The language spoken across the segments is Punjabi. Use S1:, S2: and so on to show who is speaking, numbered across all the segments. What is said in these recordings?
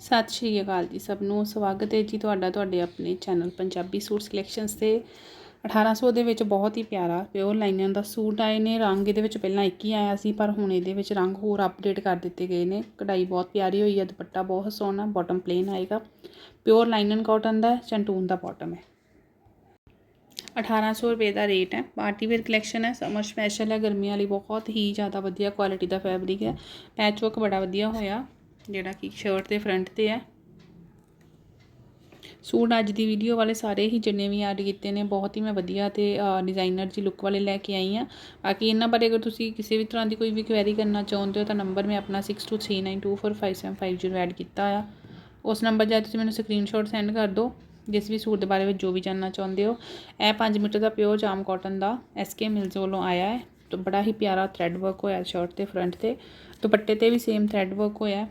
S1: ਸਤਿ ਸ਼੍ਰੀ ਅਕਾਲ ਜੀ ਸਭ ਨੂੰ ਸਵਾਗਤ ਹੈ ਜੀ ਤੁਹਾਡਾ ਤੁਹਾਡੇ ਆਪਣੇ ਚੈਨਲ ਪੰਜਾਬੀ ਸੂਟ ਕਲੈਕਸ਼ਨਸ ਤੇ। 1800 ਦੇ ਵਿੱਚ ਬਹੁਤ ਹੀ ਪਿਆਰਾ, ਪਿਓਰ ਲਾਈਨਨ ਦਾ ਸੂਟ ਆਏ ਨੇ, ਰੰਗ ਇਹਦੇ ਵਿੱਚ ਪਹਿਲਾਂ ਇੱਕ ਹੀ ਆਇਆ ਸੀ, ਪਰ ਹੁਣ ਇਹਦੇ ਵਿੱਚ ਰੰਗ ਹੋਰ ਅਪਡੇਟ ਕਰ ਦਿੱਤੇ ਗਏ ਨੇ। ਕਢਾਈ ਬਹੁਤ ਪਿਆਰੀ ਹੋਈ ਹੈ, ਦੁਪੱਟਾ ਬਹੁਤ ਸੋਹਣਾ ਬਾਟਮ ਪਲੇਨ ਆਏਗਾ। ਪਿਓਰ ਲਾਈਨਨ ਕਾਟਨ ਦਾ, ਚੰਟੂਨ ਦਾ ਬਾਟਮ ਹੈ। 1800 ਰੁਪਏ ਦਾ ਰੇਟ ਹੈ ਪਾਰਟੀ ਵੇਅਰ ਕਲੈਕਸ਼ਨ ਹੈ ਸਮਰ ਸਪੈਸ਼ਲ ਹੈ, ਗਰਮੀਆਂ ਲਈ ਬਹੁਤ ਹੀ ਜ਼ਿਆਦਾ ਵਧੀਆ ਕੁਆਲਿਟੀ ਦਾ ਫੈਬਰਿਕ ਹੈ। ਪੈਚਵਰਕ ਬੜਾ ਵਧੀਆ ਹੋਇਆ। ਜਿਹੜਾ ਕਿ ਸ਼ਰਟ ਦੇ ਫਰੰਟ ਤੇ ਹੈ। ਸੂਟ ਅੱਜ ਦੀ ਵੀਡੀਓ ਵਾਲੇ ਸਾਰੇ ਹੀ ਜਿੰਨੇ ਵੀ ਐਡ ਕੀਤੇ ਨੇ, ਬਹੁਤ ਹੀ ਮੈਂ ਵਧੀਆ ਤੇ ਡਿਜ਼ਾਈਨਰ ਜੀ ਲੁੱਕ ਵਾਲੇ ਲੈ ਕੇ ਆਈ ਆ ਬਾਕੀ ਇਹਨਾਂ ਬਾਰੇ ਅਗਰ ਤੁਸੀਂ ਕਿਸੇ ਵੀ ਤਰ੍ਹਾਂ ਦੀ ਕੋਈ ਵੀ ਕੁਐਰੀ ਕਰਨਾ ਚਾਹੁੰਦੇ ਹੋ, ਤਾਂ ਨੰਬਰ ਮੈਂ ਆਪਣਾ 6239245750 ਐਡ ਕੀਤਾ ਆ। ਉਸ ਨੰਬਰ 'ਤੇ ਤੁਸੀਂ ਮੈਨੂੰ ਸਕਰੀਨਸ਼ਾਟ ਸੈਂਡ ਕਰ ਦਿਓ, ਜਿਸ ਵੀ ਸੂਟ ਦੇ ਬਾਰੇ ਵਿੱਚ ਜੋ ਵੀ ਜਾਣਨਾ ਚਾਹੁੰਦੇ ਹੋ। ਇਹ 5 ਮੀਟਰ ਦਾ ਪਿਓਰ ਜਾਮ ਕਾਟਨ ਦਾ ਐਸਕੇ ਮਿਲਜ਼ ਵੱਲੋਂ ਆਇਆ ਹੈ। ਤੇ ਬੜਾ ਹੀ ਪਿਆਰਾ ਥ੍ਰੈਡ ਵਰਕ ਹੋਇਆ ਸ਼ਰਟ ਤੇ ਫਰੰਟ ਤੇ। ਦੁਪੱਟੇ ਤੇ ਵੀ ਸੇਮ ਥ੍ਰੈਡ ਵਰਕ ਹੋਇਆ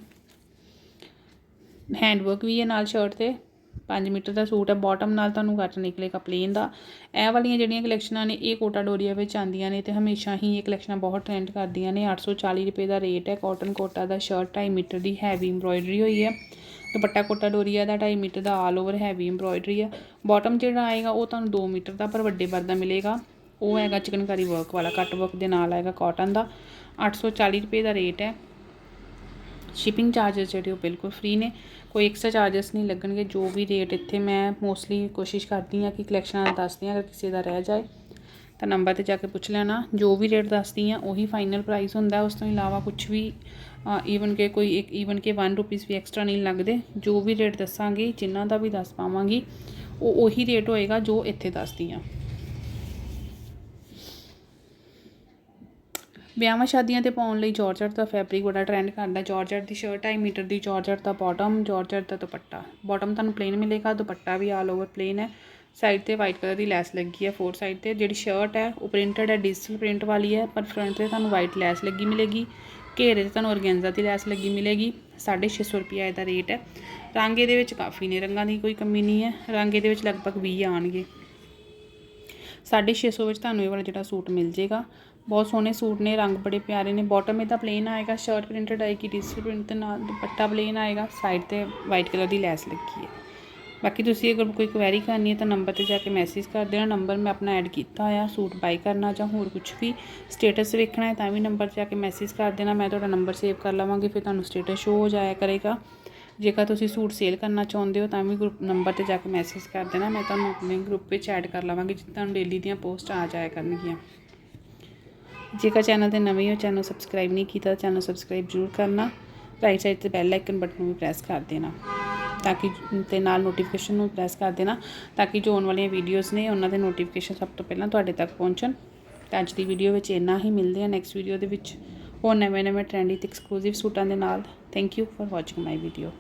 S1: ਹੈਂਡ ਵਰਕ ਵੀ ਹੈ ਨਾਲ ਸ਼ਰਟ ਤੇ। 5 ਮੀਟਰ ਦਾ ਸੂਟ ਹੈ ਬਾਟਮ ਨਾਲ ਤੁਹਾਨੂੰ ਕੱਟ ਨਿਕਲੇਗਾ ਪਲੇਨ ਦਾ। ਇਹ ਵਾਲੀਆਂ ਜਿਹੜੀਆਂ ਕਲੈਕਸ਼ਨਾਂ ਨੇ, ਇਹ ਕੋਟਾ ਡੋਰੀਆ ਵਿੱਚ ਆਉਂਦੀਆਂ ਨੇ ਤੇ ਹਮੇਸ਼ਾ ਹੀ ਇਹ ਕਲੈਕਸ਼ਨਾਂ ਬਹੁਤ ਟ੍ਰੈਂਡ ਕਰਦੀਆਂ ਨੇ। 840 ਰੁਪਏ ਦਾ ਰੇਟ ਹੈ ਕਾਟਨ ਕੋਟਾ ਦਾ ਸ਼ਰਟ 2.5 ਮੀਟਰ ਦੀ ਹੈਵੀ ਐਮਬ੍ਰੋਇਡਰੀ ਹੋਈ ਹੈ। ਦੁਪੱਟਾ ਕੋਟਾ ਡੋਰੀਆ ਦਾ 2.5 ਮੀਟਰ ਦਾ ਆਲ ਓਵਰ ਹੈਵੀ ਐਮਬ੍ਰੋਇਡਰੀ ਹੈ। ਬਾਟਮ ਜਿਹੜਾ ਆਏਗਾ, ਉਹ ਤੁਹਾਨੂੰ 2 ਮੀਟਰ ਦਾ ਪਰ ਵੱਡੇ ਵਰ ਦਾ ਮਿਲੇਗਾ। ਉਹ ਹੈਗਾ ਚਿਕਨਕਾਰੀ ਵਰਕ ਵਾਲਾ ਕੱਟ ਵਰਕ ਦੇ ਨਾਲ ਆਏਗਾ ਕਾਟਨ ਦਾ। 840 ਰੁਪਏ ਦਾ ਰੇਟ ਹੈ। ਸ਼ਿਪਿੰਗ ਚਾਰਜਸ ਜਿਹੜੇ ਉਹ ਬਿਲਕੁਲ ਫ੍ਰੀ ਨੇ। ਕੋਈ ਐਕਸਟਰਾ ਚਾਰਜਸ ਨਹੀਂ ਲੱਗਣਗੇ। ਜੋ ਵੀ ਰੇਟ ਇੱਥੇ ਮੈਂ ਮੋਸਟਲੀ ਕੋਸ਼ਿਸ਼ ਕਰਦੀ ਹਾਂ ਕਿ ਕਲੈਕਸ਼ਨਾਂ ਦਾ ਦੱਸਦੀ ਹਾਂ, ਅਗਰ ਕਿਸੇ ਦਾ ਰਹਿ ਜਾਏ, ਤਾਂ ਨੰਬਰ ਤੇ ਜਾ ਕੇ ਪੁੱਛ ਲੈਣਾ। ਜੋ ਵੀ ਰੇਟ ਦੱਸਦੀ ਆ ਉਹੀ ਫਾਈਨਲ ਪ੍ਰਾਈਸ ਹੁੰਦਾ। ਉਸ ਤੋਂ ਇਲਾਵਾ ਕੁਝ ਵੀ ਈਵਨ ਕਿ ਕੋਈ ਇੱਕ ਈਵਨ ਕਿ 1 ਰੁਪੀਸ ਵੀ ਐਕਸਟਰਾ ਨਹੀਂ ਲੱਗਦੇ। ਜੋ ਵੀ ਰੇਟ ਦੱਸਾਂਗੀ ਜਿਨ੍ਹਾਂ ਦਾ ਵੀ ਦੱਸ ਪਾਵਾਂਗੀ, ਉਹ ਉਹੀ ਰੇਟ ਹੋਏਗਾ ਜੋ ਇੱਥੇ ਦੱਸਦੀ ਆ ਵਿਆਹਾਂ ਸ਼ਾਦੀਆਂ ਤੇ ਪਾਉਣ ਲਈ ਜਾਰਜਟ ਦਾ ਫੈਬਰਿਕ ਬੜਾ ਟਰੈਂਡ ਕਰਦਾ। ਜਾਰਜਟ ਦੀ ਸ਼ਰਟ ਢਾਈ ਮੀਟਰ ਦੀ ਜਾਰਜਟ ਦਾ ਬਾਟਮ ਜਾਰਜਟ ਦਾ ਦੁਪੱਟਾ। ਬਾਟਮ ਤੁਹਾਨੂੰ ਪਲੇਨ ਮਿਲੇਗਾ, ਦੁਪੱਟਾ ਵੀ ਆਲ ਓਵਰ ਪਲੇਨ ਹੈ। ਸਾਈਡ ਤੇ ਵਾਈਟ ਕਲਰ ਦੀ ਲੈਸ ਲੱਗੀ ਹੈ ਫੋਰ ਸਾਈਡ ਤੇ। ਜਿਹੜੀ ਸ਼ਰਟ ਹੈ, ਉਹ ਪ੍ਰਿੰਟਡ ਹੈ ਡਿਜੀਟਲ ਪ੍ਰਿੰਟ ਵਾਲੀ ਹੈ, ਪਰ ਫਰੰਟ ਤੇ ਤੁਹਾਨੂੰ ਵਾਈਟ ਲੈਸ ਲੱਗੀ ਮਿਲੇਗੀ। ਘੇਰੇ ਤੇ ਤੁਹਾਨੂੰ ਔਰਗੈਂਜ਼ਾ ਦੀ ਲੈਸ ਲੱਗੀ ਮਿਲੇਗੀ। 650 ਰੁਪਏ ਇਹਦਾ ਰੇਟ ਹੈ। ਰੰਗ ਇਹਦੇ ਵਿੱਚ ਕਾਫੀ ਨੇ, ਰੰਗਾਂ ਦੀ ਕੋਈ ਕਮੀ ਨਹੀਂ ਹੈ। ਰੰਗ ਇਹਦੇ ਵਿੱਚ ਲਗਭਗ 20 ਆਣਗੇ 650 ਵਿੱਚ ਤੁਹਾਨੂੰ ਇਹ ਵਾਲਾ ਜਿਹੜਾ ਸੂਟ ਮਿਲ ਜੇਗਾ। ਬਹੁਤ ਸੋਹਣੇ ਸੂਟ ਨੇ, ਰੰਗ ਬੜੇ ਪਿਆਰੇ ਨੇ। ਬਾਟਮ ਇਹਦਾ ਪਲੇਨ ਆਏਗਾ ਸ਼ਰਟ ਪ੍ਰਿੰਟਡ ਆਏਗੀ ਡਿਜੀਟਲ ਪ੍ਰਿੰਟ ਦੇ ਨਾਲ ਦੁਪੱਟਾ ਪਲੇਨ ਆਏਗਾ ਸਾਈਡ ਤੇ ਵਾਈਟ ਕਲਰ ਦੀ ਲੈਸ ਲੱਗੀ ਹੈ। ਬਾਕੀ ਤੁਸੀਂ ਅਗਰ ਕੋਈ ਕੁਐਰੀ ਕਰਨੀ ਹੈ ਤਾਂ ਨੰਬਰ ਤੇ ਜਾ ਕੇ ਮੈਸੇਜ ਕਰ ਦੇਣਾ। ਨੰਬਰ ਮੈਂ ਆਪਣਾ ਐਡ ਕੀਤਾ ਹੋਇਆ, ਸੂਟ ਬਾਈ ਕਰਨਾ ਜਾਂ ਹੋਰ ਕੁਝ ਵੀ। ਸਟੇਟਸ ਵੇਖਣਾ ਹੈ ਤਾਂ ਵੀ ਨੰਬਰ 'ਤੇ ਜਾ ਕੇ ਮੈਸੇਜ ਕਰ ਦੇਣਾ। ਮੈਂ ਤੁਹਾਡਾ ਨੰਬਰ ਸੇਵ ਕਰ ਲਵਾਂਗੀ, ਫਿਰ ਤੁਹਾਨੂੰ ਸਟੇਟਸ ਸ਼ੋ ਹੋ ਜਾਇਆ ਕਰੇਗਾ। ਜੇਕਰ ਤੁਸੀਂ ਸੂਟ ਸੇਲ ਕਰਨਾ ਚਾਹੁੰਦੇ ਹੋ, ਤਾਂ ਵੀ ਗਰੁੱਪ ਨੰਬਰ ਤੇ ਜਾ ਕੇ ਮੈਸੇਜ ਕਰ ਦੇਣਾ, ਮੈਂ ਤੁਹਾਨੂੰ ਆਪਣੇ ਗਰੁੱਪ ਵਿੱਚ ਐਡ ਕਰ ਲਵਾਂਗੀ, ਜਿੱਥੇ ਤੁਹਾਨੂੰ ਡੇਲੀ ਦੀਆਂ ਪੋਸਟ ਆ ਜਾਇਆ ਕਰਨਗੀਆਂ। ਜੇਕਰ ਚੈਨਲ ਤੇ ਨਵੇਂ ਹੋ ਚੈਨਲ ਸਬਸਕ੍ਰਾਈਬ ਨਹੀਂ ਕੀਤਾ, ਤਾਂ ਚੈਨਲ ਸਬਸਕ੍ਰਾਈਬ ਜ਼ਰੂਰ ਕਰਨਾ ਰਾਈਟ ਸਾਈਡ ਤੇ ਬੈਲ ਆਈਕਨ ਬਟਨ ਨੂੰ ਵੀ ਪ੍ਰੈਸ ਕਰ ਦੇਣਾ, ਤਾਂ ਕਿ ਤੇ ਨਾਲ ਨੋਟੀਫਿਕੇਸ਼ਨ ਨੂੰ ਪ੍ਰੈਸ ਕਰ ਦੇਣਾ, ਤਾਂ ਕਿ ਜੋ ਆਉਣ ਵਾਲੀਆਂ ਵੀਡੀਓਜ਼ ਨੇ, ਉਹਨਾਂ ਦੇ ਨੋਟੀਫਿਕੇਸ਼ਨ ਸਭ ਤੋਂ ਪਹਿਲਾਂ ਤੁਹਾਡੇ ਤੱਕ ਪਹੁੰਚਣ। ਤਾਂ ਅੱਜ ਦੀ ਵੀਡੀਓ ਵਿੱਚ ਇੰਨਾ ਹੀ, ਮਿਲਦੇ ਆ ਨੈਕਸਟ ਵੀਡੀਓ ਦੇ ਵਿੱਚ ਹੋਰ ਨਵੇਂ ਨਵੇਂ ਟ੍ਰੈਂਡੀ ਤੇ ਐਕਸਕਲੂਸਿਵ ਸੂਟਾਂ ਦੇ ਨਾਲ। Thank you for watching my video